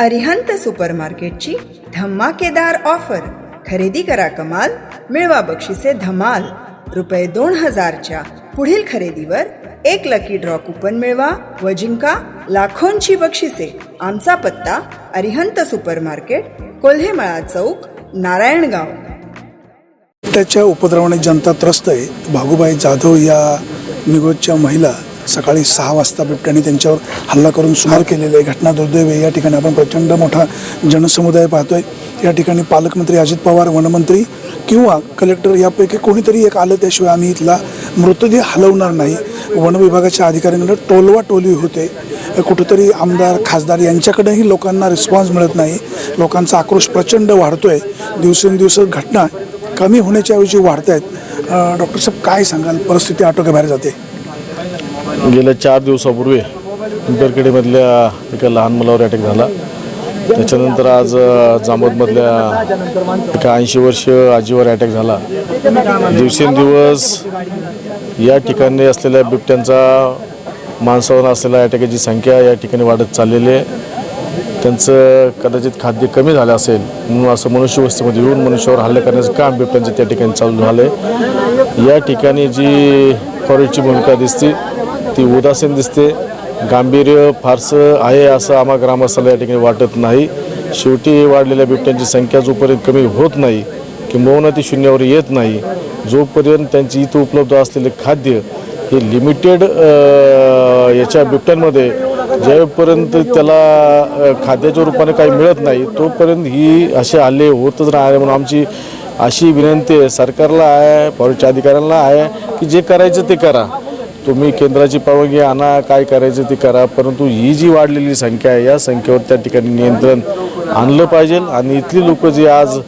अरिहंत सुपरमार्केटची धमाकेदार ऑफर. खरेदी करा कमाल मिळवा बक्षिसे धमाल. रुपये दोन हजारच्या पुढील खरेदीवर एक लकी ड्रॉ कुपन मिळवा व जिंका लाखोंची बक्षिसे. आमचा पत्ता अरिहंत सुपरमार्केट कोल्हेमळा चौक नारायणगाव. त्याच्या उपद्रवाने जनता त्रस्त आहे. भागुबाई जाधव या निगोजच्या महिला सकाळी सहा वाजता बिबट्याने त्यांच्यावर हल्ला करून सुमार केलेली आहे. घटना दुर्दैव या ठिकाणी आपण प्रचंड मोठा जनसमुदाय पाहतोय. या ठिकाणी पालकमंत्री अजित पवार वनमंत्री किंवा कलेक्टर यापैकी कोणीतरी एक आलं त्याशिवाय आम्ही इथला मृतदेह हलवणार नाही. वन विभागाच्या अधिकाऱ्यांकडे टोलवा टोलवी होते. कुठंतरी आमदार खासदार यांच्याकडेही लोकांना रिस्पॉन्स मिळत नाही. लोकांचा आक्रोश प्रचंड वाढतोय. दिवसेंदिवस घटना कमी होण्याच्या ऐवजी वाढत आहेत डॉक्टर साहेब काय सांगाल? परिस्थिती आटोक्याबाहेर जाते. गेल्या चार दिवसापूर्वी पिंपरखेडीमधल्या एका लहान मुलावर अटॅक झाला. त्याच्यानंतर आज अ, जामोदमधल्या एका ऐंशी वर्ष आजीवर अटॅक झाला. दिवसेंदिवस या ठिकाणी असलेल्या बिबट्यांचा माणसावर असलेल्या अटॅकाची संख्या या ठिकाणी वाढत चाललेली आहे. त्यांचं कदाचित खाद्य कमी झालं असेल म्हणून असं मनुष्यवस्तीमध्ये येऊन मनुष्यावर हल्ला करण्याचं काम बिबट्यांचं त्या ठिकाणी चालू झालं आहे या ठिकाणी जी फॉरेस्टची भूमिका दिसते ती उदासीन दिसते. गांभीर्य फारसं आहे असं आम्हा ग्रामस्थाला या ठिकाणी वाटत नाही. शेवटी वाढलेल्या बिबट्यांची संख्या जोपर्यंत कमी होत नाही किंबहुना ती शून्यावर येत नाही जोपर्यंत त्यांची इथं उपलब्ध असलेले खाद्य हे लिमिटेड याच्या बिबट्यांमध्ये ज्यापर्यंत त्याला खाद्याच्या रूपाने काही मिळत नाही तोपर्यंत ही असे हल्ले होतच राहणार म्हणून आमची अशी विनंती आहे सरकारला आहे फॉरेस्टच्या अधिकाऱ्यांना आहे की जे करायचं ते करा. तुम्ही केंद्राची परवानगी आणा काय करायचं ते करा परंतु ही जी वाढलेली संख्या आहे या संख्येवर त्या ठिकाणी नियंत्रण आणलं पाहिजे. आणि इथली लोक जी आज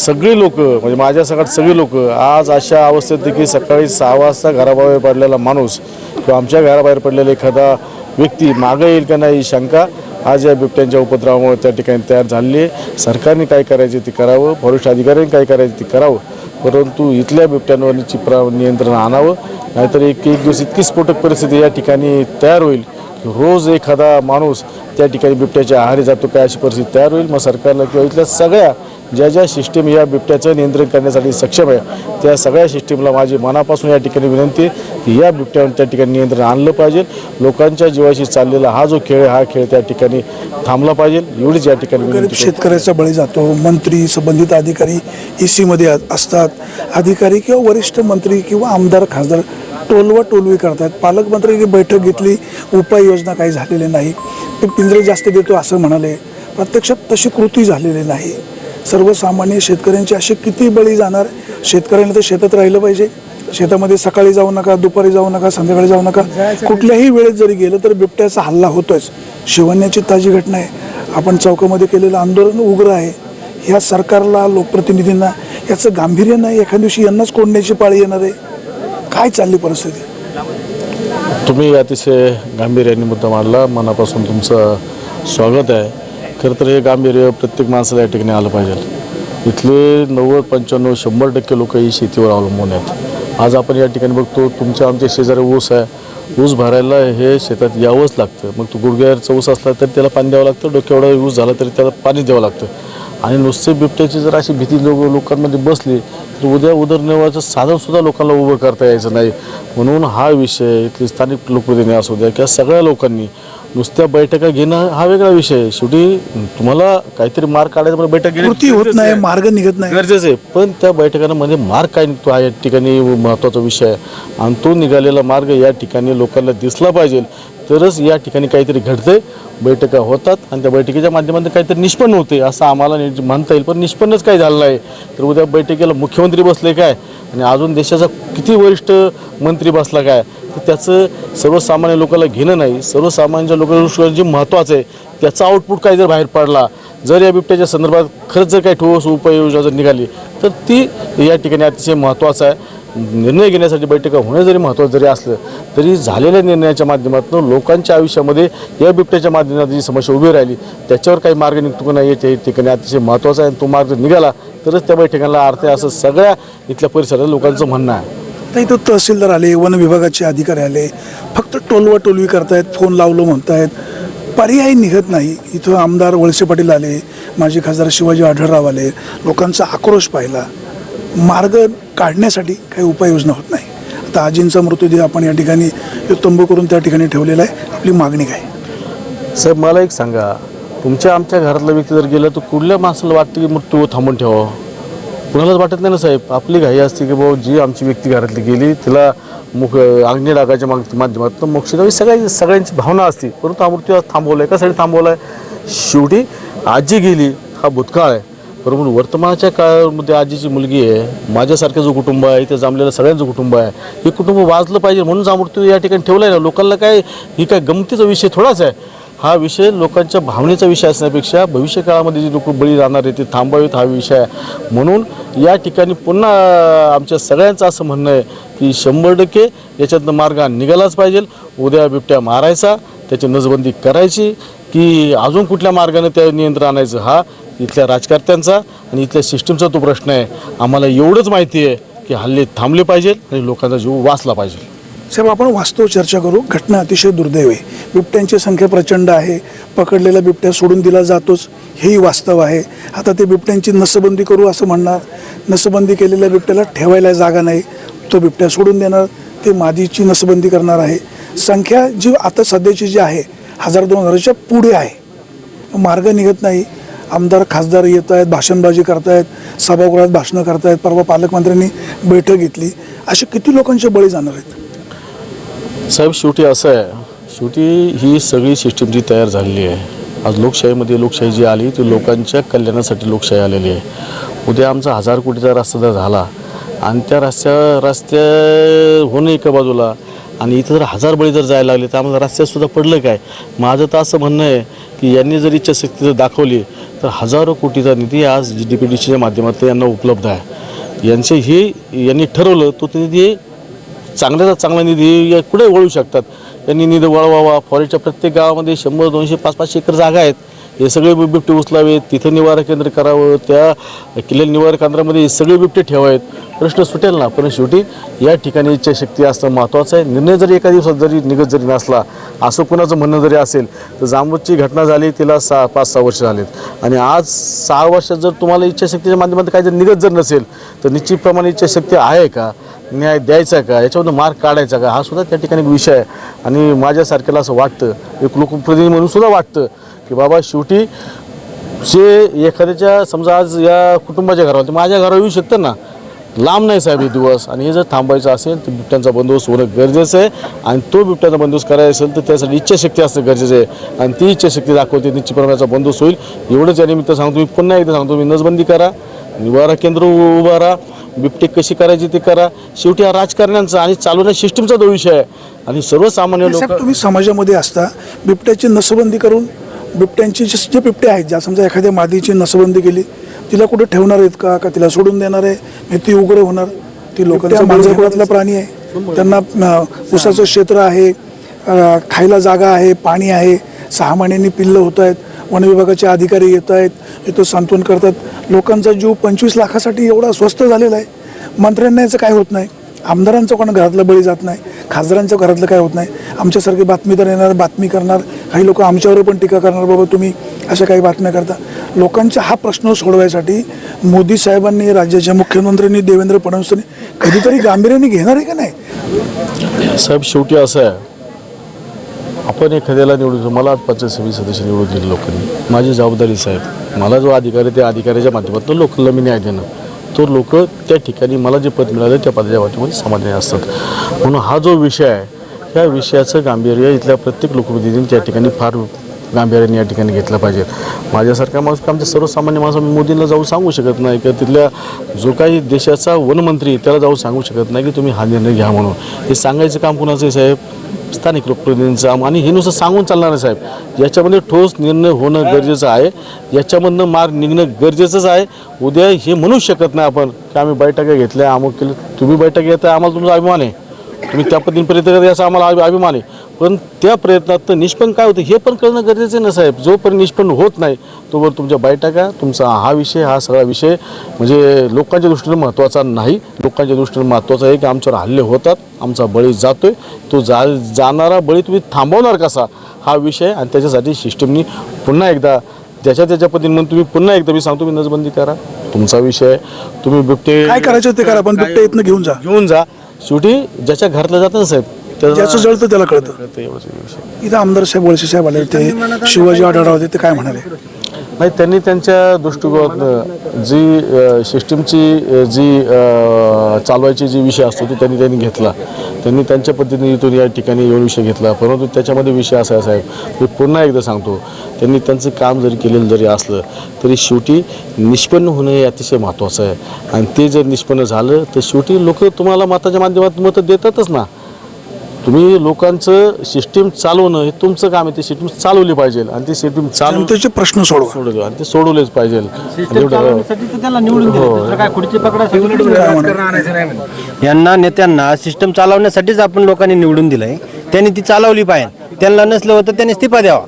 सगळी लोक म्हणजे माझ्या सगळ्यात सगळी लोक आज अशा अवस्थेत की सकाळी सहा वाजता घराबाहेर पडलेला माणूस किंवा आमच्या घराबाहेर पडलेला एखादा व्यक्ती मागं येईल का नाही ही शंका आज या बिबट्यांच्या उपद्रवामुळे त्या ठिकाणी तयार झालेली आहे. सरकारने काय करायचे ते करावं वरिष्ठ अधिकाऱ्यांनी काय करायचे ते करावं परंतु इथल्या बिबट्यांवर चिपरा नियंत्रण आणावं नाहीतर एक एक दिवस इतकी स्फोटक परिस्थिती या ठिकाणी तयार होईल की रोज एखादा माणूस त्या ठिकाणी बिबट्याच्या आहारी जातो काय अशी परिस्थिती तयार होईल. मग सरकारला किंवा इथल्या सगळ्या ज्या ज्या सिस्टीम या बिबट्याचं नियंत्रण करण्यासाठी सक्षम आहे त्या सगळ्या सिस्टीमला माझी मनापासून या ठिकाणी विनंती आहे की या बिबट्यावर त्या ठिकाणी नियंत्रण आणलं पाहिजे. लोकांच्या जीवाशी चाललेला हा जो खेळ आहे हा खेळ त्या ठिकाणी थांबला पाहिजे. एवढीच या ठिकाणी गरीब. शेतकऱ्याचा बळी जातो मंत्री संबंधित अधिकारी ई सीमध्ये असतात. अधिकारी किंवा वरिष्ठ मंत्री किंवा आमदार खासदार टोलवा टोलवी करतात. पालकमंत्र्यांनी बैठक घेतली उपाययोजना काही झालेल्या नाही. ते पिंजरे जास्त देतो असं म्हणाले. प्रत्यक्षात तशी कृती झालेली नाही. सर्वसामान्य शेतकऱ्यांचे असे किती बळी जाणार? शेतकऱ्यांना तर शेतात राहिलं पाहिजे. शेतामध्ये सकाळी जाऊ नका दुपारी जाऊ नका संध्याकाळी जाऊ नका. कुठल्याही वेळेत जरी गेलं तर बिबट्याचा हल्ला होतोच. शिवण्याची ताजी घटना आहे. आपण चौकामध्ये केलेलं आंदोलन उग्र आहे. ह्या सरकारला लोकप्रतिनिधींना याचं गांभीर्य नाही. एखाद्या दिवशी यांनाच कोंडण्याची पाळी येणार आहे. काय चालली परिस्थिती? तुम्ही अतिशय गांभीर्याने मुद्दा मांडला. मनापासून तुमचं स्वागत आहे. खरं तर हे गांभीर्य प्रत्येक माणसाला या ठिकाणी आलं पाहिजे. इथले नव्वद पंच्याण्णव शंभर टक्के लोक ही शेतीवर अवलंबून आहेत. आज आपण या ठिकाणी बघतो तुमच्या आमच्या शेजारी ऊस आहे. ऊस भरायला हे शेतात यावंच लागतं. मग तो गुडघ्यावरचा ऊस असला तरी त्याला पाणी द्यावं लागतं. डोक्यावडा ऊस झाला तरी त्याला पाणी द्यावं लागतं. आणि नुसते बिबट्याची जर अशी भीती लोक लोकांमध्ये बसली तर उद्या उदरनिर्वाहाचं साधनसुद्धा लोकांना उभं करता यायचं नाही. म्हणून हा विषय इथले स्थानिक लोकप्रतिनिधी असू द्या किंवा सगळ्या लोकांनी नुसत्या बैठका घेणं हा वेगळा विषय. आहे शेवटी तुम्हाला काहीतरी मार्ग काढायचा म्हणजे बैठक घेणं कृती होत गरजेचं नाही आहे. मार्ग निघत नाही. गरजेचं आहे. पण त्या बैठकांमध्ये मार्ग काय निघतो हा या ठिकाणी महत्त्वाचा विषय आहे. आणि तो निघालेला मार्ग या ठिकाणी लोकांना दिसला पाहिजे. तरच या ठिकाणी काहीतरी घडतंय. बैठका होतात आणि त्या बैठकीच्या माध्यमातून काहीतरी निष्पन्न होते असं आम्हाला नि- म्हणता येईल. पण निष्पन्नच काही झालं नाही. तर उद्या बैठकीला मुख्यमंत्री बसले काय? आणि अजून देशाचा किती वरिष्ठ मंत्री बसला काय? तर त्याचं सर्वसामान्य लोकांना घेणं नाही. सर्वसामान्य लोकांना जे महत्त्वाचं आहे त्याचा आउटपुट काय जर बाहेर पडला जर या बिबट्याच्या संदर्भात खरंच जर काही ठोस उपाययोजना जर निघाली तर ती या ठिकाणी अतिशय महत्त्वाचं आहे. निर्णय घेण्यासाठी बैठका होणं जरी महत्त्वाचं जरी असलं तरी झालेल्या निर्णयाच्या माध्यमातून लोकांच्या आयुष्यामध्ये या बिबट्याच्या माध्यमातून जी समस्या उभी राहिली त्याच्यावर काही मार्ग निघतो का नाही याच्या ठिकाणी अतिशय महत्त्वाचा आहे. आणि तो मार्ग जर निघाला तरच त्या बैठकांना अर्थ आहे असं सगळ्या इथल्या परिसरात लोकांचं म्हणणं आहे. नाही तर तहसीलदार आले वन विभागाचे अधिकारी आले फक्त टोलवा टोलवी करतायत फोन लावलं म्हणतायत. पर्याय निघत नाही. इथं आमदार वळसे पाटील आले माजी खासदार शिवाजी आढळराव आले लोकांचा आक्रोश पाहिला. मार्ग काढण्यासाठी काही उपाययोजना होत नाही. आता आजींचा मृतदेह आपण या ठिकाणी तंबू करून त्या ठिकाणी ठेवलेला आहे. आपली मागणी काय? सर मला एक सांगा. तुमच्या आमच्या घरातला व्यक्ती जर गेला तर कुठल्या माणसाला वाटतं की मृत्यू थांबून ठेवावं? कुणालाच वाटत नाही ना साहेब. आपली घाई असते की बाबा जी आमची व्यक्ती घरातली गेली तिला मुख अग्नी डागाच्या माग माध्यमातून मोक्ष द्यावी. सगळ्या सगळ्यांची भावना असते. परंतु हा मृत्यू आज थांबवला आहे कशासाठी थांबवला आहे शेवटी आजी गेली हा भूतकाळ आहे. परंतु वर्तमानाच्या काळामध्ये आजीची मुलगी आहे. माझ्यासारखं जो कुटुंब आहे इथे जमलेलं सगळ्यांचं कुटुंब आहे. हे कुटुंब वाचलं पाहिजे म्हणून हा मृत्यू या ठिकाणी ठेवला आहे ना. लोकांना काय ही काय गमतीचा विषय थोडाच आहे. हा विषय लोकांच्या भावनेचा विषय असण्यापेक्षा भविष्य काळामध्ये जे लोक बळी राहणार आहे ते थांबावेत हा विषय आहे. म्हणून या ठिकाणी पुन्हा आमच्या सगळ्यांचं असं म्हणणं आहे की शंभर टक्के याच्यातनं मार्ग निघालाच पाहिजे. उद्या बिबट्या मारायचा त्याची नजबंदी करायची की अजून कुठल्या मार्गाने त्या नियंत्रण आणायचं हा इथल्या राजकर्त्यांचा आणि इथल्या सिस्टीमचा तो प्रश्न आहे. आम्हाला एवढंच माहिती आहे की हल्ले थांबले पाहिजे आणि लोकांचा जीव वाचला पाहिजे. साहेब आपण वास्तव चर्चा करू. घटना अतिशय दुर्दैव आहे. बिबट्यांची संख्या प्रचंड आहे. पकडलेला बिबट्या सोडून दिला जातोच. हेही वास्तव आहे. आता ते बिबट्यांची नसबंदी करू असं म्हणणार. नसबंदी केलेल्या बिबट्याला ठेवायला जागा नाही. तो बिबट्या सोडून देणार. ते मादीची नसबंदी करणार आहे. संख्या जी आता सध्याची जी आहे हजार दोन हजारच्या पुढे आहे. मार्ग निघत नाही. आमदार खासदार येत आहेत भाषणबाजी करतायत सभागृहात भाषणं करतायत. परवा पालकमंत्र्यांनी बैठक घेतली. असे किती लोकांचे बळी जाणार आहेत? साहेब शेवटी असं आहे. शेवटी ही सगळी सिस्टीम जी तयार झालेली आहे आज लोकशाहीमध्ये लोकशाही जी आली ती लोकांच्या कल्याणासाठी लोकशाही आलेली आहे. उद्या आमचा हजार कोटीचा रस्ता जर झाला आणि त्या रस्त्या रस्त्या होणं एका बाजूला आणि इथं जर हजार बळी जर जायला लागले तर आम्हाला रस्त्यातसुद्धा पडलं काय? माझं तर असं म्हणणं आहे की यांनी जर इच्छाशक्ती जर दाखवली तर हजारो कोटीचा निधी आज जी डी पी डी सीच्या माध्यमातून यांना उपलब्ध आहे. यांचे हे यांनी ठरवलं तो ते निधी चांगल्याचा चांगला निधी या कुठे वळू शकतात? त्यांनी निधी वळवावा. फॉरेस्टच्या प्रत्येक गावामध्ये शंभर दोनशे पाच पाचशे एकर जागा आहेत. हे सगळे बिबटे उचलावेत. तिथं निवारा केंद्र करावं. त्या किल्ले निवारा केंद्रामध्ये हे सगळे बिबटे ठेवावेत. प्रश्न सुटेल ना? पण शेवटी या ठिकाणी इच्छाशक्ती असणं महत्त्वाचं आहे. निर्णय जरी एका दिवसात जरी निघत जरी नसला असं कुणाचं म्हणणं जरी असेल तर जांबूतची घटना झाली तिला सहा पाच सहा वर्ष झालीत. आणि आज सहा वर्षात जर तुम्हाला इच्छाशक्तीच्या माध्यमातून काही जर निघत जर नसेल तर निश्चितप्रमाणे इच्छाशक्ती आहे का? न्याय द्यायचा का? याच्यामधून मार्ग काढायचा का? हा सुद्धा त्या ठिकाणी एक विषय आहे. आणि माझ्यासारख्याला असं वाटतं एक लोकप्रतिनिधी म्हणून सुद्धा वाटतं की बाबा शेवटी जे एखाद्याच्या समजा आज या कुटुंबाच्या घरावर ते माझ्या घरावर येऊ शकतं ना? लांब नाही साहेब हे दिवस. आणि हे जर थांबायचं असेल तर बिबट्यांचा बंदोबस्त होणं गरजेचं आहे. आणि तो बिबट्याचा बंदोबस्त करायचा असेल तर त्यासाठी इच्छाशक्ती असणं गरजेचं आहे. आणि ती इच्छाशक्ती दाखवते निश्चितप्रमाणाचा बंदोबस्त होईल. एवढंच या निमित्त सांगतो मी पुन्हा एकदा सांगतो मी नसबंदी करा. निवारा केंद्र उभा राहा बिबटे कशी करायची ते करा. शेवटी हा राजकारण्यांचा आणि चालवण्या सिस्टीमचा तो विषय आहे. आणि सर्वसामान्य लोक तुम्ही समाजामध्ये असता बिबट्याची नसबंदी करून बिबट्यांची जे जे बिबटे आहेत ज्या समजा एखाद्या मादीची नसबंदी केली तिला कुठे ठेवणार आहेत का? का तिला सोडून देणार आहे? नाही ती उघड होणार. ती लोकांचा मांजरकुळातला प्राणी आहे. त्यांना अं, ऊसाचं क्षेत्र आहे खायला जागा आहे पाणी आहे सहा महिन्यांनी पिल्लं होत आहेत वन विभागाचे अधिकारी येत आहेत इथं सांत्वन करतात. लोकांचा जीव पंचवीस लाखासाठी एवढा स्वस्त झालेला आहे. मंत्र्यांना याचं काय होत नाही. आमदारांचं कोण घरातलं बळी जात नाही. खासदारांचं घरातलं काय होत नाही. आमच्यासारखे बातमीदार येणार बातमी करणार. काही लोक आमच्यावर पण टीका करणार बाबा तुम्ही अशा काही बातम्या करता. लोकांचा हा प्रश्न सोडवायसाठी मोदी साहेबांनी राज्याच्या मुख्यमंत्र्यांनी देवेंद्र फडणवीसांनी कधीतरी गांभीर्याने घेणार आहे का नाही? साहेब शेवटी असं आहे. आपण एखाद्याला निवडून मला आज पंचायत समिती सदस्य निवडून दिले लोकांनी. माझी जबाबदारी साहेब मला जो अधिकारी आहे, त्या अधिकाऱ्याच्या माध्यमातून लोकांना मी न्याय देणं. तो लोक त्या ठिकाणी मला जे पद मिळालं त्या पदाच्या माध्यमातून समाधानी असतात. म्हणून हा जो विषय आहे ह्या विषयाचं गांभीर्य इथल्या प्रत्येक लोकप्रतिनिधींनी त्या ठिकाणी फार गांभीर्याने या ठिकाणी घेतलं पाहिजे. माझ्यासारख्या माणूस आमच्या सर्वसामान्य माणसं मी मोदींना जाऊन सांगू शकत नाही किंवा तिथल्या जो काही देशाचा वनमंत्री त्याला जाऊन सांगू शकत नाही की तुम्ही हा निर्णय घ्या म्हणून. हे सांगायचं काम कुणाचं आहे साहेब? स्थानिक लोकप्रतिनिधींचं आणि हे नुसतं सांगून चालणार नाही साहेब. याच्यामध्ये ठोस निर्णय होणं गरजेचं आहे. याच्यामधनं मार्ग निघणं गरजेचंच आहे. उद्या हे म्हणू शकत नाही आपण की आम्ही बैठका घेतल्या अमुक केलं तुम्ही बैठक घेता आम्हाला तुमचा अभिमान आहे. तुम्ही त्या पद्धतीने प्रयत्न याचा आम्हाला अभिमान आहे. पण त्या प्रयत्नात निष्पन्न काय होतं हे पण कळणं गरजेचं आहे ना साहेब. जोपर्यंत निष्पन्न होत नाही तोवर तुमच्या बैठका तुमचा हा विषय हा सगळा विषय म्हणजे लोकांच्या दृष्टीने महत्त्वाचा नाही. लोकांच्या दृष्टीने महत्त्वाचा आहे की आमच्यावर हल्ले होतात आमचा बळी जातोय. तो जा जाणारा बळी तुम्ही थांबवणार कसा? हा विषय आणि त्याच्यासाठी सिस्टमनी पुन्हा एकदा ज्याच्या त्याच्या पद्धतीने म्हणून तुम्ही पुन्हा एकदा मी सांगतो मी नजबंदी करा. तुमचा विषय आहे. तुम्ही बिबटे काय करायचं ते करा पण बिबटे इथनं घेऊन जा. घेऊन जा. शेवटी ज्याच्या घरातलं जातं ना साहेब ज्याचं जळतं त्याला कळतं. कळतं एवढंच विषय इथं आमदार साहेब वळसे साहेब आले होते शिवाजी आढळराव होते ते काय म्हणाले? नाही त्यांनी त्यांच्या दृष्टिकोनातनं जी अ, सिस्टीमची अ, जी अ, चालवायची जी विषय असतो तो त्यांनी त्यांनी घेतला. त्यांनी त्यांच्या पद्धतीने इथून या ठिकाणी येऊन विषय घेतला. परंतु त्याच्यामध्ये विषय असा आहे साहेब मी पुन्हा एकदा सांगतो त्यांनी त्यांचं काम जरी केलेलं जरी असलं तरी शेवटी निष्पन्न होणं हे अतिशय महत्त्वाचं आहे. आणि ते जर निष्पन्न झालं तर शेवटी लोक तुम्हाला मताच्या माध्यमातून मतं देतातच ना. तुम्ही लोकांचं सिस्टीम चालवणं हे तुमचं काम आहे. ते सिस्टीम चालवली पाहिजे. आणि ते सिस्टीम चालव जनतेचे प्रश्न सोडवा. सोडलं आणि ते सोडवलेच पाहिजे. आणि एवढं यांना नेत्यांना सिस्टम चालवण्यासाठीच आपण लोकांनी निवडून दिलंय. त्यांनी ती चालवली पाहिजे. त्यांना नसलं होतं त्यांनी इस्तिफा द्यावा.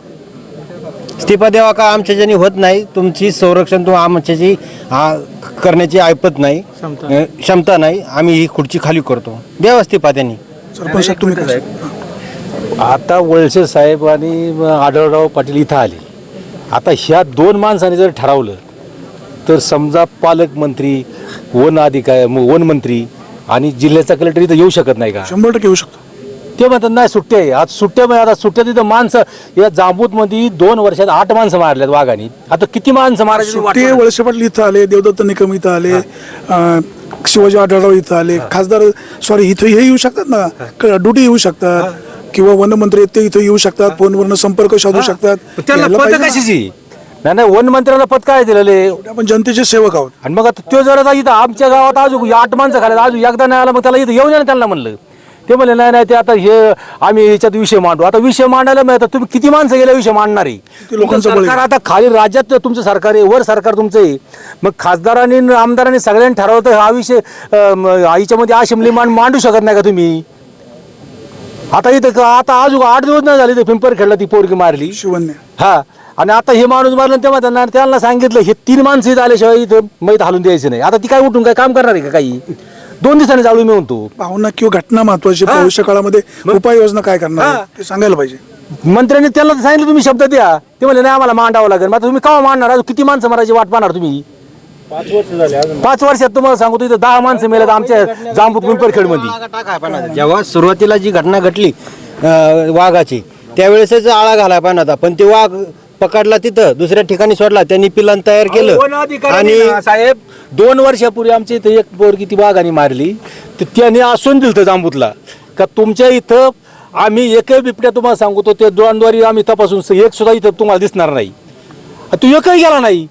इस्तिफा द्यावा का? आमच्या ज्याने होत नाही तुमची संरक्षण तुम्ही आमच्याची आ, करण्याची ऐपत नाही. अ, क्षमता नाही. आम्ही ही खुर्ची खाली करतो. द्यावा इस्तिफा त्यांनी. सरपंच साहेब तुम्ही काय? आता वळसे साहेब आणि आढळराव पाटील इथं आले. आता ह्या दोन माणसांनी जर ठरवलं तर समजा पालकमंत्री वन अधिकारी वन मंत्री आणि जिल्ह्याचा कलेक्टर इथं येऊ शकत नाही का? शंभर टक्के येऊ शकतो. ते म्हणतात नाही सुट्ट्या आहे. आज सुट्ट्या म्हणजे आता सुट्ट्या तिथं माणसं या जांबूतमध्ये दोन वर्षात आठ माणसं मारल्यात वाघानी. आता किती माणसं मारायची वाट ते वळसे पाटील इथं आले देवदत्त निकम इथं आले अं, शिवाजी आढळराव इथं आले. खासदार सॉरी इथं हे येऊ शकतात ना? ड्युटी येऊ शकतात. किंवा वनमंत्री ते इथं येऊ शकतात फोनवरनं संपर्क साधू शकतात. त्यांना यायला पद पाहिजे ना. कशाची? नाही नाही वन मंत्र्याला पद काय दिलेले? आपण जनतेचे सेवक आहोत. आणि मग आता तो जर आता इथं आमच्या गावात अजून आठ माणसं खाल्यात अजून एकदा नाही आला मग त्याला इथं येऊ नये ना त्यांना म्हणलं. ते म्हणले नाही नाही ते आता हे आम्ही याच्यात विषय मांडू. आता विषय मांडायला मग आता तुम्ही किती माणसं गेल्या विषय मांडणार आहे? लोकांचं तुमचं बळी. सरकार आता खाली राज्यात तुमचं सरकार आहे वर सरकार तुमचं आहे. मग खासदारांनी आमदारांनी सगळ्यांनी ठरवतं हा विषय अं, याच्यामध्ये असेंब्ली मांड मांडू शकत नाही का तुम्ही? आता इथं का- आता अजून आठ दिवस नाही झाले ते पिंपर खेळला ती पोरगी मारली. शिवन्य हा आणि आता हे माणूस मारलं तेव्हा त्यांना त्यांना सांगितलं हे तीन माणसं इथं आल्याशिवाय इथं मैत हालून द्यायचं नाही. आता ती काय उठून काय काम करणार आहे का काही? दोन दिवसांनी जाळू मी म्हणतो भावना किंवा घटना महत्वाची भविष्य काळामध्ये उपाययोजना काय करणार आहे? ते सांगायला पाहिजे. मंत्र्यांनी त्यांना तर सांगितलं तुम्ही शब्द द्या. ते म्हणले नाही आम्हाला मांडावं लागेल. मग आता तुम्ही का मांडणार? अजून किती माणसं मारायची वाट पाहणार तुम्ही? पाच वर्षात तुम्हाला सांगतो इथं दहा माणसं मेल्यात आमच्या जांबूत पिंपरखेडमध्ये जेव्हा सुरुवातीला जी घटना घडली अ, वाघाची त्यावेळेसच आळा घालाय पाहिजे होता पण ते वाघ पकडला तिथं दुसऱ्या ठिकाणी सोडला. त्यांनी पिलान तयार केलं. आणि साहेब? दोन वर्षापूर्वी आमच्या इथं एक पोरगी ती वाघाने मारली. तर त्याने असून दिलं होतं जांबूतला का तुमच्या इथं आम्ही एकही बिबट्या तुम्हाला सांगतो ते द्वारे आम्ही तपासून एक सुद्धा इथं तुम्हाला दिसणार नाही. तू एकही गेला नाही.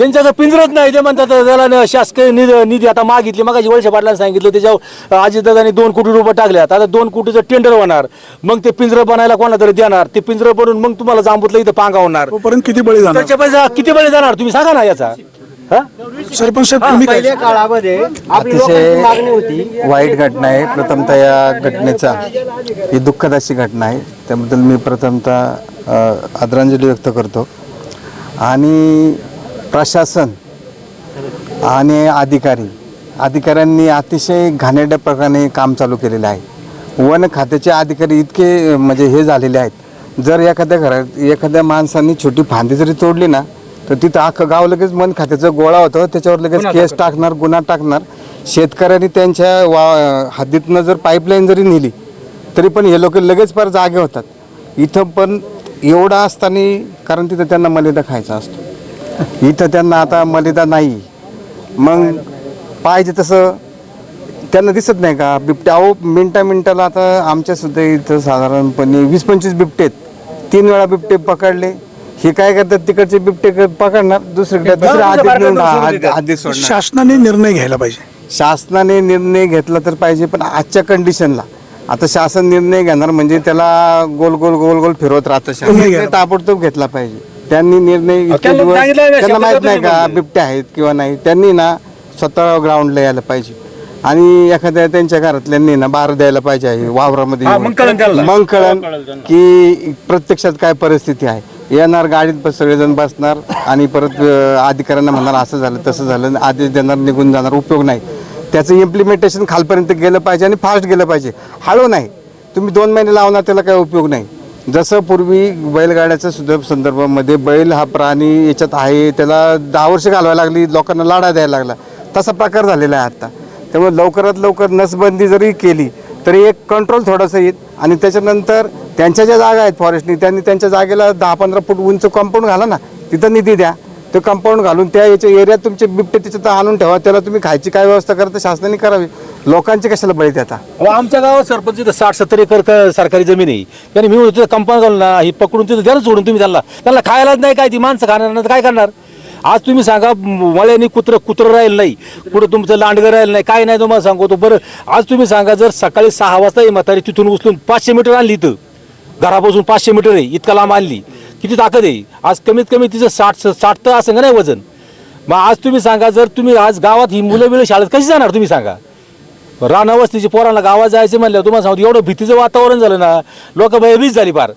यांच्याकडे पिंजरत नाही. ते म्हणतात त्याला न- शासकीय निधी निधी आता मागितली. मग वळशे पाटलांनी सांगितलं त्याच्यावर अजितदादांनी दोन कोटी रुपये टाकल्यात. आता दोन कोटीचं टेंडर होणार. मग ते पिंजरं बनायला कोणाला तरी देणार? ते पिंजरं बनवून मग तुम्हाला जांबूतलं इथं पांगावणार तोपर्यंत किती बळी जाणार? त्याच्या पैसा किती वेळ जाणार? तुम्ही सांगा ना याचा. हा? सरपंच साहेब तुम्ही काय? पहिल्या काळामध्ये आपली लोकांची मागणी होती. अतिशय वाईट घटना आहे. प्रथमतः या घटनेचा. ही दुःखद अशी घटना आहे. त्याबद्दल मी प्रथमतः अ, आदरांजली व्यक्त करतो. आणि प्रशासन आणि अधिकारी. अधिकाऱ्यांनी अतिशय घाणेरड्या प्रकारे काम चालू केलेलं आहे. वन खात्याचे अधिकारी इतके म्हणजे हे झालेले आहेत. जर एखाद्या घरात एखाद्या माणसाने छोटी फांदी जरी तोडली ना तर तिथं अख्खं गाव लगेच मन खात्याचं गोळा होतं. त्याच्यावर लगेच केस टाकणार गुन्हा टाकणार. शेतकऱ्यांनी त्यांच्या वा हद्दीतनं जर पाईपलाईन जरी नेली तरी पण हे लोक लगेच फार जागे होतात. इथं पण एवढं असताना कारण तिथं त्यांना मलिदा खायचा असतो. इथं त्यांना आता मलिदा नाही. मग पाहिजे तसं त्यांना दिसत नाही का? बिबट्या अहो मिनटा मिनटाला आता आमच्या सुद्धा इथं साधारणपणे वीस पंचवीस बिबटे आहेत. तीन वेळा बिबटे पकडले. हे काय करतात? तिकडचे बिबटे पकडणार. दुसरीकडे दुसऱ्या सोडणार. शासनाने निर्णय घ्यायला पाहिजे. शासनाने निर्णय घेतला तर पाहिजे पण आजच्या कंडिशनला आता शासन निर्णय घेणार म्हणजे त्याला गोल गोल गोल गोल फिरवत राहतं शासन. ताबडतोब घेतला पाहिजे. त्यांनी निर्णय इतके त्यांना दिवस सांगितलं ना, त्यांना माहीत नाही का? बोलले. बिबटे आहेत किंवा नाही. त्यांनी ना स्वतः ग्राउंडला यायला पाहिजे. आणि एखाद्या त्यांच्या घरातल्यांनी ना बार द्यायला पाहिजे आहे वावरामध्ये हा. मग कळेल त्यांना. मग कळण की प्रत्यक्षात काय परिस्थिती आहे. येणार गाडीत बस सगळेजण बसणार आणि परत अं, अधिकाऱ्यांना म्हणणार असं झालं तसं झालं आदेश देणार निघून जाणार उपयोग नाही. त्याचं इम्प्लिमेंटेशन खालपर्यंत गेलं पाहिजे आणि फास्ट गेलं पाहिजे. हळू नाही. तुम्ही दोन महिने लावणार त्याला काय उपयोग नाही. जसं पूर्वी बैलगाड्याच्या सुद्धा संदर्भामध्ये बैल हा प्राणी याच्यात आहे त्याला दहा वर्ष घालवायला लागली लोकांना लाडा द्यायला लागला. तसा प्रकार झालेला आहे आता. त्यामुळे लवकरात लवकर नसबंदी जरी केली तरी एक कंट्रोल थोडंसं येईल. आणि त्याच्यानंतर त्यांच्या ज्या जागा आहेत फॉरेस्टनी त्यांनी त्यांच्या जागेला दहा पंधरा फूट उंच कंपाऊंड घाला ना तिथं निधी द्या. ते कंपाऊंड घालून त्या याच्या एरियात तुमचे बिबटे तिथे आणून ठेवा. त्याला तुम्ही खायची काय व्यवस्था करता शासनाने करावी. लोकांचे कशाला बळी देता? अहो, आमच्या गावात सरपंच इथं साठ सत्तर एकर क- सरकारी जमीन आहे. त्याने मी तिथं कंपाऊंड घालून ना ही पकडून तिथं द्याल सोडून तुम्ही त्यांना. त्यांना खायलाच नाही काय ती माणसं खाणार नाही तर काय करणार? आज तुम्ही सांगा म- कुत्र कुत्रं कुत्रं राहील नाही. कुठं तुमचं लांडगं राहील नाही. काय नाही तुम्हाला सांगतो. बरं आज तुम्ही सांगा जर सकाळी सहा वाजता ही म्हातारी तिथून उचलून पाचशे मीटर आणली इथं. घरापासून पाचशे मीटर आहे. इतका लांब आणली. किती ताकद आहे? आज कमीत कमी तिचं साठ साठ तर असं नाही वजन? मग आज तुम्ही सांगा जर तुम्ही आज गावात ही मुलं बिलं शाळेत कशी जाणार तुम्ही सांगा? रानावस्तीची पोरांना गावात जायचं म्हणलं तुम्हाला सांगतो एवढं भीतीचं वातावरण झालं ना लोक भयभीत झाली फार.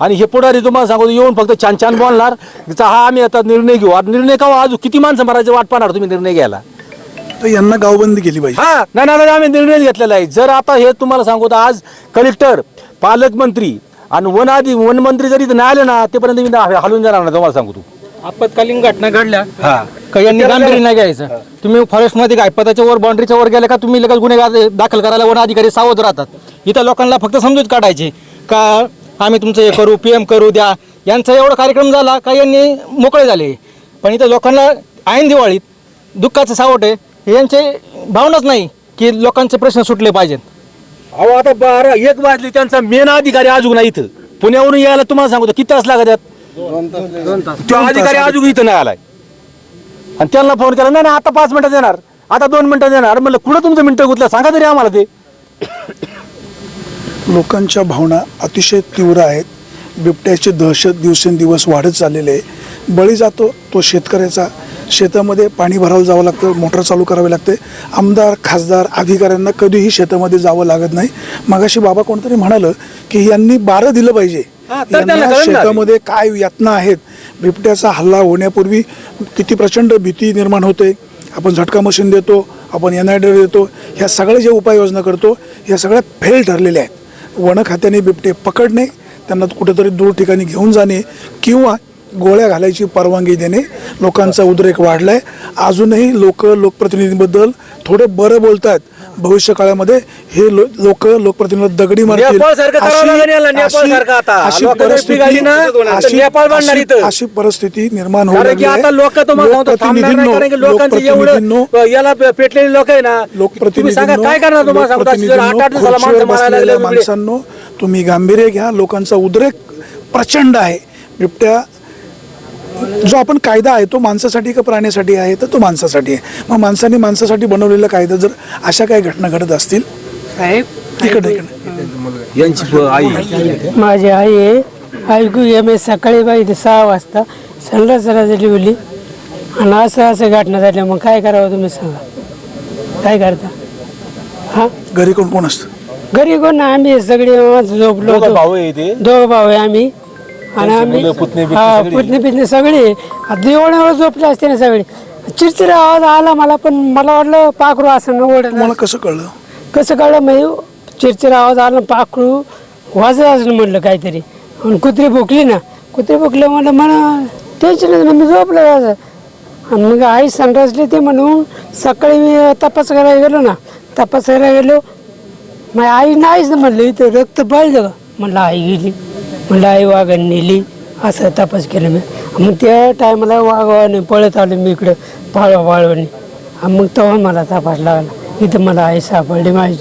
आणि हे पुढारी तुम्हाला सांगतो येऊन फक्त छान छान बोलणार हा आम्ही आता निर्णय घेऊ. आता निर्णय का हो? अजून किती माणसं मारायचे वाट पाहणार तुम्ही निर्णय घ्यायला? तर यांना गावबंदी केली पाहिजे. हा नाही नाही नाही, आम्ही निर्णय घेतलेला आहे. जर आता हे तुम्हाला सांगतो आज कलेक्टर पालकमंत्री आणि वन आधी वनमंत्री जरी इथं नाही आले ना तेपर्यंत मी ना- हलवून जाणार ना तुम्हाला सांगतो. आपत्कालीन घटना घडल्या हा. का यांनी गांभीर्य नाही घ्यायचं? तुम्ही फॉरेस्टमध्ये काय पदाच्या वर बाउंड्रीच्या वर गेले का तुम्ही लगेच गुन्हे गा- दाखल करायला वन अधिकारी सावध राहतात. इथं लोकांना फक्त समजूत काढायची का आम्ही तुमचं हे करू पी एम करू द्या. यांचा एवढा कार्यक्रम झाला का यांनी मोकळे झाले. पण इथं लोकांना ऐन दिवाळीत दुःखाचं सावट आहे यांचे भावनाच नाही की लोकांचे प्रश्न सुटले पाहिजेत. अहो आता बारा एक वाजली त्यांचा मेन अधिकारी अजून नाही इथं. पुण्यावरून यायला तुम्हाला सांगतो किती तास लागत आहेत तो अधिकारी अजून इथं नाही आलाय. आणि त्यांना फोन केला नाही आता पाच मिनिटात येणार आता दोन मिनिटात येणार म्हणलं कुठं तुमचं मिनिटं गुतलं? सांगा तरी आम्हाला ते. लोकांच्या भावना अतिशय तीव्र आहेत. बिबट्याची दहशत दिवसेंदिवस वाढत चाललेली आहे. बळी जातो तो शेतकऱ्याचा. शेतामध्ये पाणी भरायला जावं लागतं मोटर चालू करावी लागते. आमदार खासदार अधिकाऱ्यांना कधीही शेतामध्ये जावं लागत नाही. मगाशी बाबा कोणतरी म्हणालं की यांनी बारं दिलं पाहिजे. यांना. शेतामध्ये काय यातना आहेत? बिबट्याचा हल्ला होण्यापूर्वी किती प्रचंड भीती निर्माण होते. आपण झटका मशीन देतो आपण एन आय डी देतो. ह्या सगळ्या ज्या उपाययोजना करतो ह्या सगळ्या फेल ठरलेल्या आहेत. वन खात्याने बिबटे पकडणे त्यांना कुठेतरी दूर ठिकाणी घेऊन जाणे किंवा गोळ्या घालायची परवानगी देणे लोकांचा उद्रेक वाढलाय. अजूनही लोक लोकप्रतिनिधींबद्दल थोडे बरं बोलतात भविष्य काळामध्ये हे लोक लोकप्रतिनिधी दगडी मारतील. अशी- परिस्थिती निर्माण होऊ याला पेटलेले लोक आहे ना. बसलेल्या लागले माणसांनो तुम्ही गांभीर्य घ्या लोकांचा उद्रेक प्रचंड आहे. बिबट्या जो आपण कायदा आहे तो माणसासाठी का प्राण्यासाठी आहे तर तो माणसासाठी आहे. मग माणसाने माणसासाठी बनवलेला कायदा जर अशा काही घटना घडत असतील इकडे इकडे. माझी आई आहे. ऐकू घे मी सकाळी बाई इथे सहा वाजता संडास झाली बोलली. आणि असं असं घटना झाल्या मग काय करावं तुम्ही सांगा. काय करता? हा? घरी कोण कोण असतं? घरी कोण नाही, आम्ही सगळे झोपलो दोघं होतो. भाऊ आहे ते दोघं भाऊ आहे आम्ही. आणि आम्ही मुलं, पुतणे, बितणे हा सगळे? पुतणे पितणे सगळे. आता एवढ्या वेळ झोपले असते ना सगळे. चिरचिर आवाज आला मला पण मला वाटलं पाखरू असं ओढत तुम्हाला कसं कळलं? कसं कळलं माहीत? चिरचिर आवाज आला पाखरू वाजत असलं म्हणलं काहीतरी. आणि कुत्री भुकली ना. कुत्री भुकलं म्हणलं मला टेन्शन मी झोपलं असं. आणि मग आई संडासली ते म्हणून सकाळी मी तपास करायला गेलो ना. तपास करायला गेलो. मग आई नाहीच म्हणलं इथं रक्त पाळलं म्हणलं आई गेली. म्हणलं आई वाघाने नेली. असं तपास केलं मी. मग त्या टायमाला वाघवाने पळत आलो मी इकडं पाळवा पाळवाने मग तेव्हा मला तपास लागला. इथं मला आई सापडली माझी.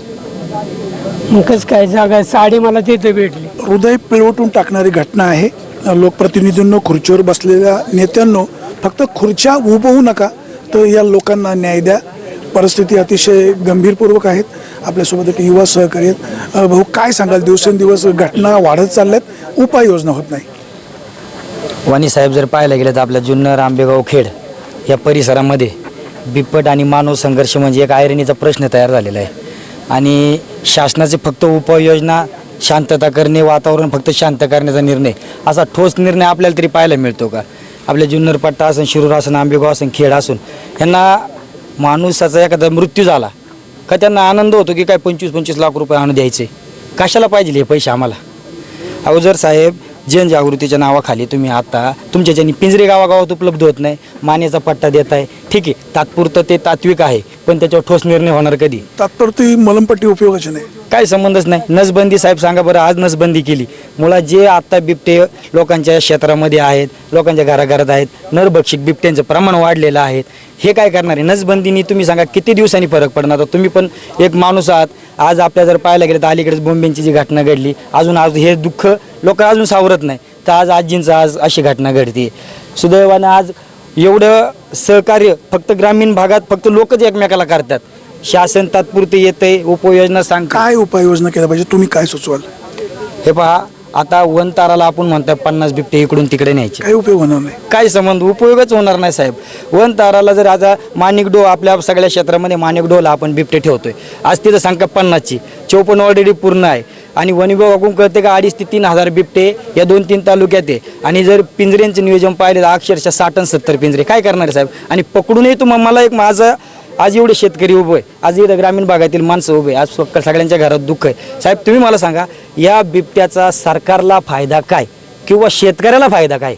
मग कसं काय जागा साडी मला तिथं भेटली. हृदय पिळवटून टाकणारी घटना आहे. लोकप्रतिनिधींनो खुर्चीवर बसलेल्या नेत्यांनो फक्त खुर्च्या उभं होऊ नका तर या लोकांना न्याय द्या. परिस्थिती अतिशय गंभीरपूर्वक आहेत. आपल्यासोबत एक युवा सहकारी आहेत. भाऊ काय सांगाल? दिवसेंदिवस घटना वाढत चालल्यात. उपाययोजना होत नाही. वाणी साहेब जर पाहायला गेलं तर आपल्या जुन्नर आंबेगाव खेड या परिसरामध्ये बिपट आणि मानव संघर्ष म्हणजे एक आयरणीचा प्रश्न तयार झालेला आहे. आणि शासनाचे फक्त उपाययोजना शांतता करणे वातावरण फक्त शांत करण्याचा निर्णय असा ठोस निर्णय आपल्याला तरी पाहायला मिळतो का? आपल्या जुन्नर पट्टा असून शिरूर असून आंबेगाव असून खेड असून यांना माणूसाचा एखादा मृत्यू झाला का त्यांना आनंद होतो की काय पंचवीस पंचवीस लाख रुपये आणून द्यायचे? कशाला पाहिजे हे पैसे आम्हाला? अहो जर साहेब जनजागृतीच्या नावाखाली तुम्ही आता तुमच्या ज्यांनी पिंजरे गावागावात उपलब्ध होत नाही मानेचा पट्टा देत आहे ठीक आहे तात्पुरतं ते तात्विक आहे पण त्याच्यावर ठोस निर्णय होणार कधी? तात्पुरती मलमपट्टी उपयोगाची नाही. काय संबंधच नाही. नसबंदी साहेब सांगा बरं आज नसबंदी केली. मुळात जे आत्ता बिबटे लोकांच्या क्षेत्रामध्ये आहेत लोकांच्या घराघरात आहेत नरभक्षिक बिबट्यांचं प्रमाण वाढलेलं आहे. हे काय करणार आहे? नसबंदीनी तुम्ही सांगा किती दिवसांनी फरक पडणार? तुम्ही पण एक माणूस आहात. आज आपल्या जर पाहायला गेलं तर अलीकडेच बोंबेंची जी घटना घडली अजून आज हे दुःख लोक अजून सावरत नाही. तर आज आजींचं आज अशी घटना घडते. सुदैवानं आज एवढं सहकार्य फक्त ग्रामीण भागात फक्त लोकच एकमेकाला करतात. शासन तात्पुरते येते उपयोजना सांग काय उपाययोजना केल्या पाहिजे? तुम्ही काय सुचवाल? हे पहा आता वन ताराला आपण म्हणतोय पन्नास बिबटे इकडून तिकडे न्यायचे. काही उपयोग होणार नाही. काय संबंध? उपयोगच होणार नाही साहेब. वन ताराला जर आता माणिकडो आपल्या सगळ्या क्षेत्रामध्ये माणिकडोला आपण बिबटे ठेवतोय. आज तिथं संख्या पन्नासची. चौपन्न ऑलरेडी पूर्ण आहे. आणि वन विभागाकडून कळते का अडीच ते तीन हजार बिबटे या दोन तीन तालुक्यात आहे. आणि जर पिंजऱ्यांचं नियोजन पाहिलं तर अक्षरशः साठ आणि सत्तर पिंजरे. काय करणार आहे साहेब? आणि पकडूनही तुम्हाला मला एक माझं आज एवढे शेतकरी उभे आहे आज इथं ग्रामीण भागातील माणसं उभे आहे. आज सगळ्यांच्या घरात दुःख आहे. साहेब तुम्ही मला सांगा या बिबट्याचा सरकारला फायदा काय? किंवा शेतकऱ्याला फायदा काय?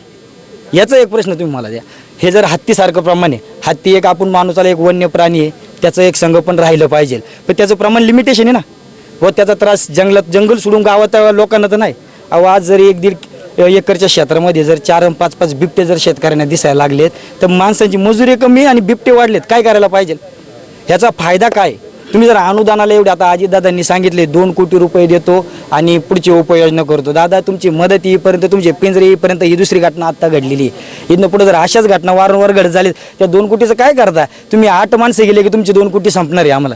याचा एक प्रश्न तुम्ही मला द्या. हे जर हत्तीसारखं प्रमाण आहे हत्ती एक आपण माणूसाला एक वन्य प्राणी आहे त्याचं एक संगोपन राहिलं पाहिजे. पण त्याचं प्रमाण लिमिटेशन आहे ना. व त्याचा त्रास जंगलात जंगल सोडून गावात लोकांना तर नाही. अहो आज जर एक दीड एकरच्या क्षेत्रामध्ये जर चार पाच पाच बिबटे जर शेतकऱ्यांना दिसायला लागलेत तर माणसांची मजुरी कमी आणि बिबटे वाढलेत. काय करायला पाहिजे? ह्याचा फायदा काय? तुम्ही जर अनुदानाला एवढे आता अजितदादांनी सांगितले दोन कोटी रुपये देतो आणि पुढची उपाययोजना करतो. दादा तुमची मदत येईपर्यंत तुमचे पिंजरे येईपर्यंत ही दुसरी घटना आत्ता घडलेली इथनं पुढे जर अशाच घटना वारंवार घडत झाली त्या दोन कोटीचं काय करता? तुम्ही आठ माणसं गेले की तुमची दोन कोटी संपणार आहे आम्हाला.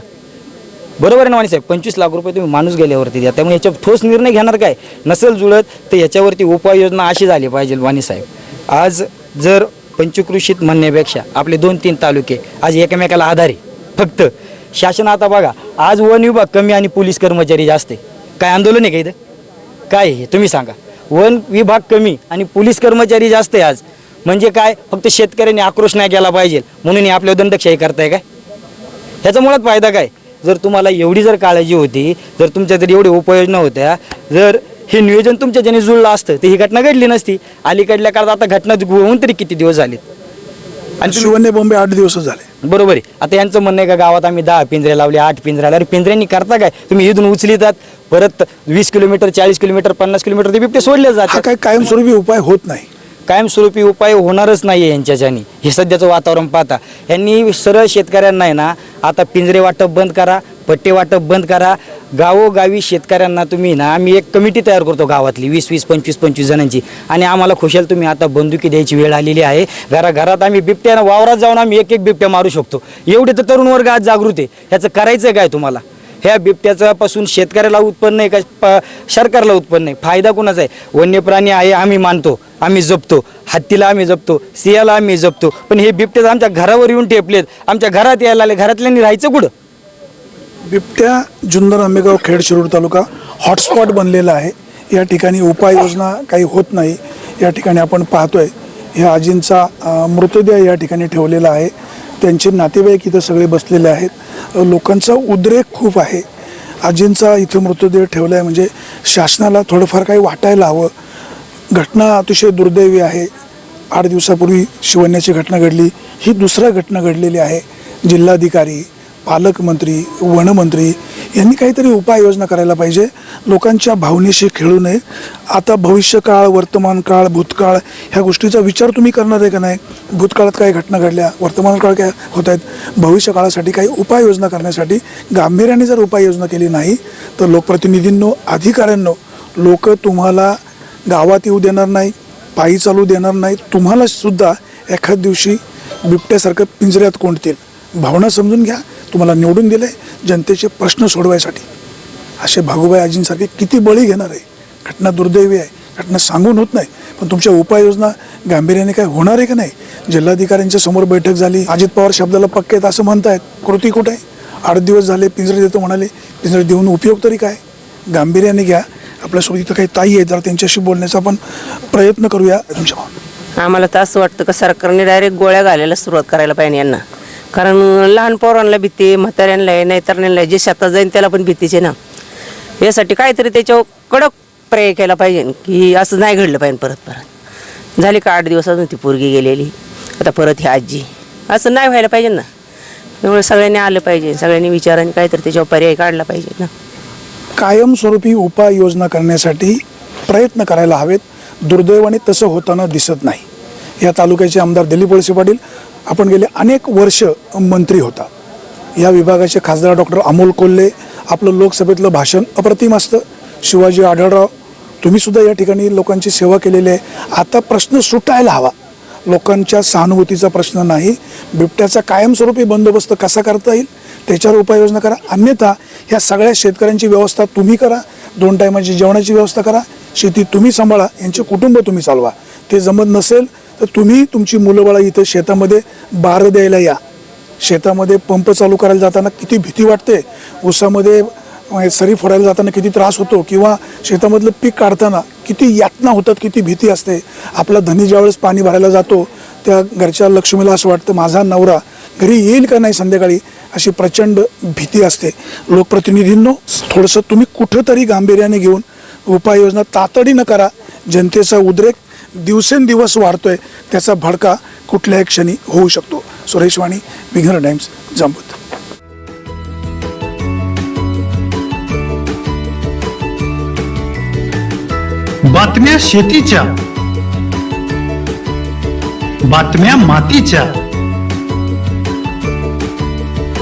बरोबर आहे ना वाणी साहेब? पंचवीस लाख रुपये तुम्ही माणूस गेल्यावरती द्या. त्यामुळे याच्यावर ठोस निर्णय घेणार काय? नसेल जुळत तर याच्यावरती उपाययोजना अशी झाली पाहिजे वाणी साहेब. आज जर पंचकृषीत म्हणण्यापेक्षा आपले दोन तीन तालुके आज एकमेकाला आधार आहे फक्त. शासन आता बघा आज वन विभाग कमी आणि पोलीस कर्मचारी जास्त आहे. काय आंदोलन आहे का इथं? काय हे तुम्ही सांगा. वन विभाग कमी आणि पोलीस कर्मचारी जास्त आहे आज. म्हणजे काय? फक्त शेतकऱ्यांनी आक्रोश नाही केला पाहिजे. म्हणून हे आपल्या दंडक्षाही करताय काय? ह्याचा मुळात फायदा काय? जर तुम्हाला एवढी जर काळजी होती जर तुमच्या जर एवढ्या उपाययोजना होत्या जर हे नियोजन तुमच्या ज्याने जुळलं असतं तर ही घटना घडली नसती. अलीकडल्या काळात आता घटना होऊन तरी किती दिवस झालेत? आणि शिवन्य बॉम्बे आठ दिवस झाले. बरोबर आहे. आता यांचं म्हणणं आहे का गावात आम्ही दहा पिंजरे लावले आठ पिंजरे लावले? अरे पिंजऱ्यांनी करता काय? तुम्ही इथून उचलितात परत वीस किलोमीटर चाळीस किलोमीटर पन्नास किलोमीटर ते बिबटे सोडले जातात. काय कायमस्वरूपी उपाय होत नाही. कायमस्वरूपी उपाय होणारच नाही आहे यांच्याच्यानी हे सध्याचं वातावरण पाहता. यांनी सरळ शेतकऱ्यांना आहे ना आता पिंजरे वाटप बंद करा पट्टे वाटप बंद करा. गावोगावी शेतकऱ्यांना तुम्ही ना आम्ही एक कमिटी तयार करतो गावातली वीस वीस पंचवीस पंचवीस जणांची. आणि आम्हाला खुशाल तुम्ही आता बंदुकी द्यायची वेळ आलेली आहे. घराघरात आम्ही बिबट्यानं वावरात जाऊन आम्ही एक एक बिबट्या मारू शकतो. एवढे तर तरुण वर्ग आज जागृत आहे. ह्याचं करायचं काय तुम्हाला? ह्या बिबट्याच्यापासून शेतकऱ्याला उत्पन्न आहे का प- सरकारला उत्पन्न आहे फायदा कोणाचा आहे? वन्य प्राणी आहे आम्ही मानतो आम्ही जपतो. हत्तीला आम्ही जपतो सियाला आम्ही जपतो. पण हे बिबट्याच आमच्या घरावर येऊन ठेपलेत आमच्या घरात यायला आले घरातल्यांनी राहायचं कुठं? बिबट्या जुन्नर आंबेगाव खेड शिरूर तालुका हॉटस्पॉट बनलेला आहे. या ठिकाणी उपाययोजना काही होत नाही. या ठिकाणी आपण पाहतोय ह्या आजींचा मृतदेह या ठिकाणी ठेवलेला आहे. त्यांचे नातेवाईक इथं सगळे बसलेले आहेत. लोकांचा उद्रेक खूप आहे. आजींचा इथं मृतदेह ठेवला आहे म्हणजे शासनाला थोडंफार काही वाटायला हवं. घटना अतिशय दुर्दैवी आहे. आठ दिवसापूर्वी शिवण्याची घटना घडली. ही दुसरा घटना घडलेली आहे. जिल्हाधिकारी पालकमंत्री वनमंत्री यांनी काहीतरी उपाययोजना करायला पाहिजे. लोकांच्या भावनेशी खेळू नये. आता भविष्यकाळ वर्तमान काळ भूतकाळ ह्या गोष्टीचा विचार तुम्ही करणार आहे का नाही? भूतकाळात काय घटना घडल्या वर्तमान काळ काय होत आहेत? भविष्यकाळासाठी काही उपाययोजना करण्यासाठी गांभीर्याने जर उपाययोजना केली नाही तर लोकप्रतिनिधींनो अधिकाऱ्यांनो लोक तुम्हाला गावात येऊ देणार नाही पायी चालू देणार नाही. तुम्हाला सुद्धा एखाद दिवशी बिबट्यासारखं पिंजऱ्यात कोंडतील. भावना समजून घ्या. तुम्हाला निवडून दिले जनतेचे प्रश्न सोडवायसाठी. असे भागूबाई आजींसारखे किती बळी घेणार आहे? घटना दुर्दैवी आहे. घटना सांगून होत नाही. पण तुमच्या उपाययोजना गांभीर्याने काय होणार आहे का नाही? जिल्हाधिकाऱ्यांच्या समोर बैठक झाली. अजित पवार शब्दाला पक्के आहेत असं म्हणतायत. कृती कुठे आहे? आठ दिवस झाले पिंजरे देतो म्हणाले. पिंजरे देऊन उपयोग तरी काय? गांभीर्याने घ्या. आपल्यासोबत इथं काही ताई आहेत. जरा त्यांच्याशी बोलण्याचा आपण प्रयत्न करूया. तुमच्या आम्हाला तर असं वाटतं का सरकारने डायरेक्ट गोळ्या घालायला सुरुवात करायला पाहिजे यांना. कारण लहान पोरांना भीती म्हाताऱ्यांना आहे नाहीतऱ्यांना आहे जे शेतात जाईन त्याला पण भीतीचे ना. यासाठी काहीतरी त्याच्यावर कडक पर्याय केला पाहिजे की असं नाही घडलं पाहिजे परत परत. झाली का आठ दिवस अजून ती पोरगी गेलेली. आता परत ही आजी. असं नाही व्हायला पाहिजे ना. त्यामुळे सगळ्यांनी आलं पाहिजे सगळ्यांनी विचाराने काहीतरी त्याच्यावर पर्याय काढला पाहिजे ना. कायमस्वरूपी उपाययोजना करण्यासाठी प्रयत्न करायला हवेत. दुर्दैवाने तसं होताना दिसत नाही. या तालुक्याचे आमदार दिलीप वळसे पाटील आपण गेले अनेक वर्ष मंत्री होता. या विभागाचे खासदार डॉक्टर अमोल कोल्हे आपलं लोकसभेतलं भाषण अप्रतिम असतं. शिवाजी आढळराव तुम्हीसुद्धा या ठिकाणी लोकांची सेवा केलेली आहे. आता प्रश्न सुटायला हवा. लोकांच्या सहानुभूतीचा प्रश्न नाही. बिबट्याचा कायमस्वरूपी बंदोबस्त कसा करता येईल त्याच्यावर उपाययोजना करा. अन्यथा ह्या सगळ्या शेतकऱ्यांची व्यवस्था तुम्ही करा. दोन टायमाची जेवणाची व्यवस्था करा. शेती तुम्ही सांभाळा. यांचे कुटुंब तुम्ही चालवा. ते जमत नसेल तर तुम्ही तुमची मुलं बाळा इथं शेतामध्ये बारं द्यायला या. शेतामध्ये पंप चालू करायला जाताना किती भीती वाटते? ऊसामध्ये सरी फोडायला जाताना किती त्रास होतो? किंवा शेतामधलं पीक काढताना किती यातना होतात किती भीती असते? आपला धनी ज्यावेळेस पाणी भरायला जातो त्या घरच्या लक्ष्मीला असं वाटतं माझा नवरा घरी येईल का नाही संध्याकाळी? अशी प्रचंड भीती असते. लोकप्रतिनिधींनो थोडंसं तुम्ही कुठंतरी गांभीर्याने घेऊन उपाययोजना तातडीनं करा. जनतेचा उद्रेक दिवसेंदिवस वाढतोय त्याचा भडका कुठल्याही क्षणी होऊ शकतो. सुरेश वाणी विघ्न टाइम्स जांबूत बातम्या शेतीच्या बातम्या मातीच्या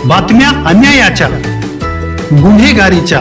बातम्या अन्यायाच्या गुन्हेगारीच्या.